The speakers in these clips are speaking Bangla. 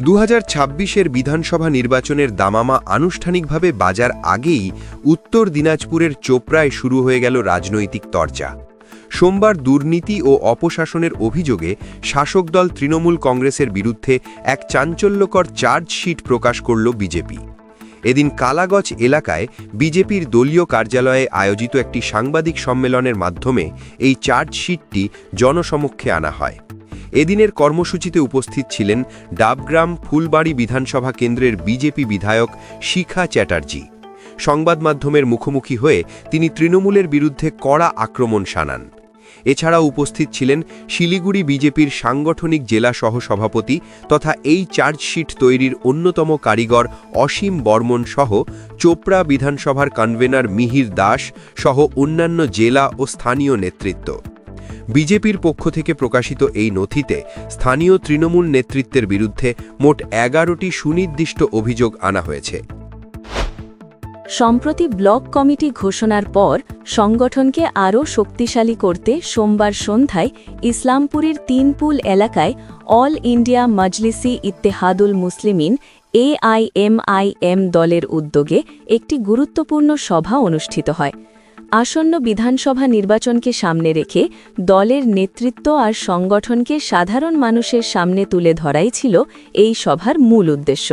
দু হাজার বিধানসভা নির্বাচনের দামামা আনুষ্ঠানিকভাবে বাজার আগেই উত্তর দিনাজপুরের চোপড়ায় শুরু হয়ে গেল রাজনৈতিক তরচা সোমবার দুর্নীতি ও অপশাসনের অভিযোগে শাসক দল তৃণমূল কংগ্রেসের বিরুদ্ধে এক চাঞ্চল্যকর চার্জশিট প্রকাশ করল বিজেপি। এদিন কালাগজ এলাকায় বিজেপির দলীয় কার্যালয়ে আয়োজিত একটি সাংবাদিক সম্মেলনের মাধ্যমে এই চার্জশিটটি জনসমক্ষে আনা হয়। এদিনের কর্মসূচিতে উপস্থিত ছিলেন ডাবগ্রাম ফুলবাড়ি বিধানসভা কেন্দ্রের বিজেপি বিধায়ক শিখা চ্যাটার্জি। সংবাদ মাধ্যমের মুখোমুখি হয়ে তিনি তৃণমূলের বিরুদ্ধে কড়া আক্রমণ শানান। এছাড়াও উপস্থিত ছিলেন শিলিগুড়ি বিজেপির সাংগঠনিক জেলা সহসভাপতি তথা এই চার্জশিট তৈরির অন্যতম কারিগর অসীম বর্মন সহ চোপড়া বিধানসভার কনভেনার মিহির দাস সহ অন্যান্য জেলা ও স্থানীয় নেতৃত্ব। বিজেপির পক্ষ থেকে প্রকাশিত এই নথিতে স্থানীয় তৃণমূল নেতৃত্বের বিরুদ্ধে মোট এগারোটি সুনির্দিষ্ট অভিযোগ আনা হয়েছে। সম্প্রতি ব্লক কমিটি ঘোষণার পর সংগঠনকে আরও শক্তিশালী করতে সোমবার সন্ধ্যায় ইসলামপুরের তিনপুল এলাকায় All India Majlis Ittehadul Muslimeen AIMIM দলের উদ্যোগে একটি গুরুত্বপূর্ণ সভা অনুষ্ঠিত হয়। আসন্ন বিধানসভা নির্বাচনকে সামনে রেখে দলের নেতৃত্ব আর সংগঠনকে সাধারণ মানুষের সামনে তুলে ধরাই ছিল এই সভার মূল উদ্দেশ্য।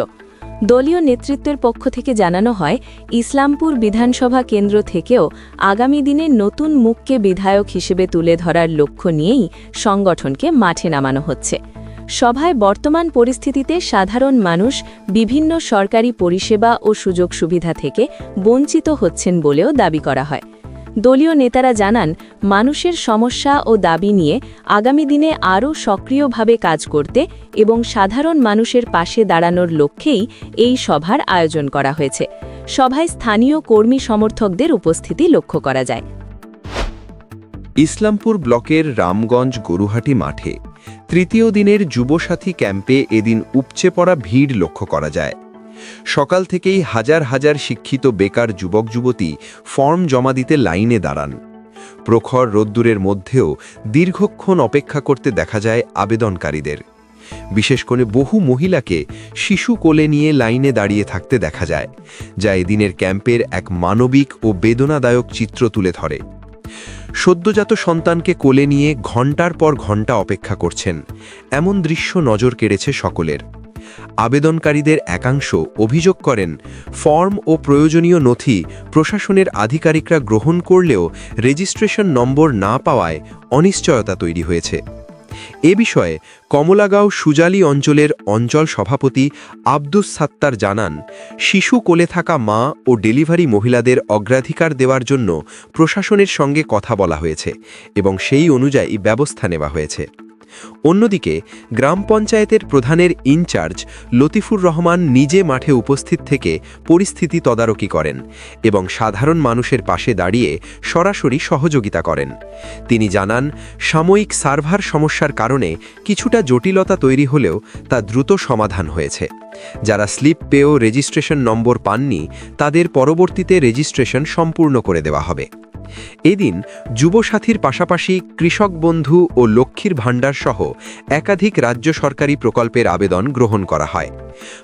দলীয় নেতৃত্বের পক্ষ থেকে জানানো হয়, ইসলামপুর বিধানসভা কেন্দ্র থেকেও আগামী দিনে নতুন মুখকে বিধায়ক হিসেবে তুলে ধরার লক্ষ্য নিয়েই সংগঠনকে মাঠে নামানো হচ্ছে। সভায় বর্তমান পরিস্থিতিতে সাধারণ মানুষ বিভিন্ন সরকারি পরিষেবা ও সুযোগ সুবিধা থেকে বঞ্চিত হচ্ছেন বলেও দাবি করা হয়। দলীয় নেতারা জানান, মানুষের সমস্যা ও দাবি নিয়ে আগামী দিনে আরও সক্রিয়ভাবে কাজ করতে এবং সাধারণ মানুষের পাশে দাঁড়ানোর লক্ষ্যেই এই সভার আয়োজন করা হয়েছে। সভায় স্থানীয় কর্মী সমর্থকদের উপস্থিতি লক্ষ্য করা যায়। ইসলামপুর ব্লকের রামগঞ্জ গরুহাটি মাঠে তৃতীয় দিনের যুবসাথী ক্যাম্পে এদিন উপচে পড়া ভিড় লক্ষ্য করা যায়। সকাল থেকেই হাজার হাজার শিক্ষিত বেকার যুবক যুবতী ফর্ম জমা দিতে লাইনে দাঁড়ান। প্রখর রোদ্দুরের মধ্যেও দীর্ঘক্ষণ অপেক্ষা করতে দেখা যায় আবেদনকারীদের। বিশেষ করে বহু মহিলাকে শিশু কোলে নিয়ে লাইনে দাঁড়িয়ে থাকতে দেখা যায়, যা এদিনের ক্যাম্পের এক মানবিক ও বেদনাদায়ক চিত্র তুলে ধরে। সদ্যজাত সন্তানকে কোলে নিয়ে ঘণ্টার পর ঘণ্টা অপেক্ষা করছেন, এমন দৃশ্য নজর কেড়েছে সকলের। আবেদনকারীদের একাংশ অভিযোগ করেন, ফর্ম ও প্রয়োজনীয় নথি প্রশাসনের আধিকারিকরা গ্রহণ করলেও রেজিস্ট্রেশন নম্বর না পাওয়ায় অনিশ্চয়তা তৈরি হয়েছে। এ বিষয়ে কমলাগাঁও সুজালি অঞ্চলের অঞ্চল সভাপতি আব্দুস সাত্তার জানান, শিশু কোলে থাকা মা ও ডেলিভারি মহিলাদের অগ্রাধিকার দেওয়ার জন্য প্রশাসনের সঙ্গে কথা বলা হয়েছে এবং সেই অনুযায়ী ব্যবস্থা নেওয়া হয়েছে। অন্যদিকে গ্রাম পঞ্চায়েতের প্রধানের ইনচার্জ লতিফুর রহমান নিজে মাঠে উপস্থিত থেকে পরিস্থিতি তদারকি করেন এবং সাধারণ মানুষের পাশে দাঁড়িয়ে সরাসরি সহযোগিতা করেন। তিনি জানান, সাময়িক সার্ভার সমস্যার কারণে কিছুটা জটিলতা তৈরি হলেও তা দ্রুত সমাধান হয়েছে। যারা স্লিপ পেয়েও রেজিস্ট্রেশন নম্বর পাননি, তাদের পরবর্তীতে রেজিস্ট্রেশন সম্পূর্ণ করে দেওয়া হবে। এদিন যুবসাথীর পাশাপাশি কৃষক বন্ধু ও লক্ষ্মীর ভাণ্ডার সহ একাধিক রাজ্য সরকারি প্রকল্পের আবেদন গ্রহণ করা হয়।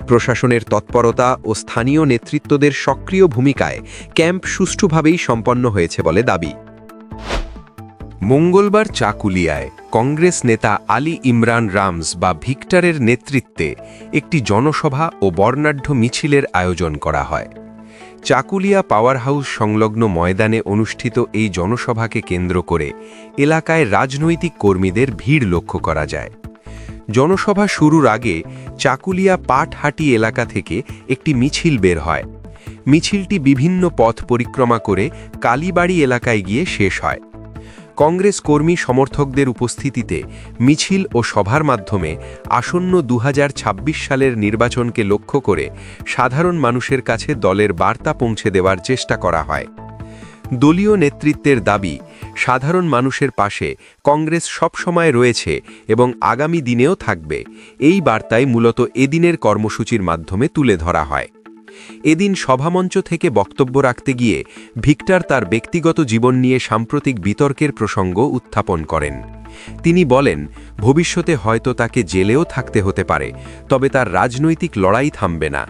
প্রশাসনের তৎপরতা ও স্থানীয় নেতৃত্বদের সক্রিয় ভূমিকায় ক্যাম্প সুষ্ঠুভাবেই সম্পন্ন হয়েছে বলে দাবি। মঙ্গলবার চাকুলিয়ায় কংগ্রেস নেতা আলী ইমরান রামস বা ভিক্টরের নেতৃত্বে একটি জনসভা ও বর্ণাঢ্য মিছিলের আয়োজন করা হয়। চাকুলিয়া পাওয়ার হাউস সংলগ্ন ময়দানে অনুষ্ঠিত এই জনসভাকে কেন্দ্র করে এলাকায় রাজনৈতিক কর্মীদের ভিড় লক্ষ্য করা যায়। জনসভা শুরুর আগে চাকুলিয়া পাটহাটি এলাকা থেকে একটি মিছিল বের হয়। মিছিলটি বিভিন্ন পথ পরিক্রমা করে কালীবাড়ি এলাকায় গিয়ে শেষ হয়। কংগ্রেস কর্মী সমর্থকদের উপস্থিতিতে মিছিল ও সভার মাধ্যমে আসন্ন দু হাজার ছাব্বিশ সালের নির্বাচনকে লক্ষ্য করে সাধারণ মানুষের কাছে দলের বার্তা পৌঁছে দেওয়ার চেষ্টা করা হয়। দলীয় নেতৃত্বের দাবি, সাধারণ মানুষের পাশে কংগ্রেস সবসময় রয়েছে এবং আগামী দিনেও থাকবে, এই বার্তায় মূলত এদিনের কর্মসূচির মাধ্যমে তুলে ধরা হয়। এদিন সভামঞ্চ থেকে বক্তব্য রাখতে গিয়ে ভিক্টর তার ব্যক্তিগত জীবন নিয়ে সাম্প্রতিক বিতর্কের প্রসঙ্গ উত্থাপন করেন। তিনি বলেন, ভবিষ্যতে হয়তো তাকে জেলেও থাকতে হতে পারে, তবে তার রাজনৈতিক লড়াই থামবে না।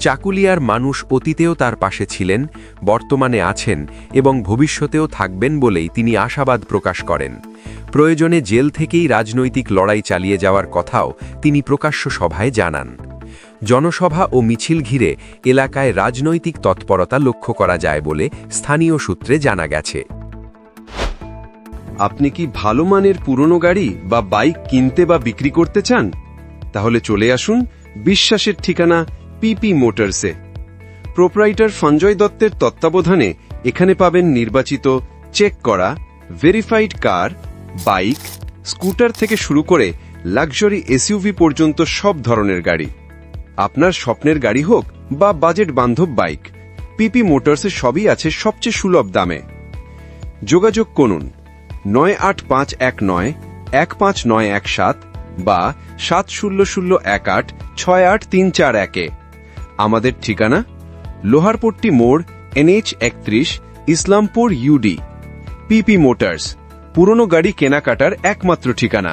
চাকুলিয়ার মানুষ অতীতেও তার পাশে ছিলেন, বর্তমানে আছেন এবং ভবিষ্যতেও থাকবেন বলেই তিনি আশাবাদ প্রকাশ করেন। প্রয়োজনে জেল থেকেই রাজনৈতিক লড়াই চালিয়ে যাওয়ার কথাও তিনি প্রকাশ্য সভায় জানান। জনসভা ও মিছিল ঘিরে এলাকায় রাজনৈতিক তৎপরতা লক্ষ্য করা যায় বলে স্থানীয় সূত্রে জানা গেছে। আপনি কি ভালো মানের পুরনো গাড়ি বা বাইক কিনতে বা বিক্রি করতে চান? তাহলে চলে আসুন বিশ্বাসের ঠিকানা পিপি মোটরসে প্রোপ্রাইটার সঞ্জয় দত্তের তত্ত্বাবধানে এখানে পাবেন নির্বাচিত চেক করা ভেরিফাইড কার বাইক স্কুটার থেকে শুরু করে লাক্সারি এসইউভি পর্যন্ত সব ধরনের গাড়ি। আপনার স্বপ্নের গাড়ি হোক বা বাজেট বান্ধব বাইক, পিপি মোটরসে সবই আছে সবচেয়ে সুলভ দামে। যোগাযোগ করুন নয় আট পাঁচ এক নয় এক পাঁচ নয় এক সাত বা সাত শূন্য শূন্য এক আট ছয় আট তিন চার একে আমাদের ঠিকানা লোহারপট্টি মোড়, এনএইচ একত্রিশ, ইসলামপুর, ইউডি। পিপি মোটরস, পুরনো গাড়ি কেনাকাটার একমাত্র ঠিকানা।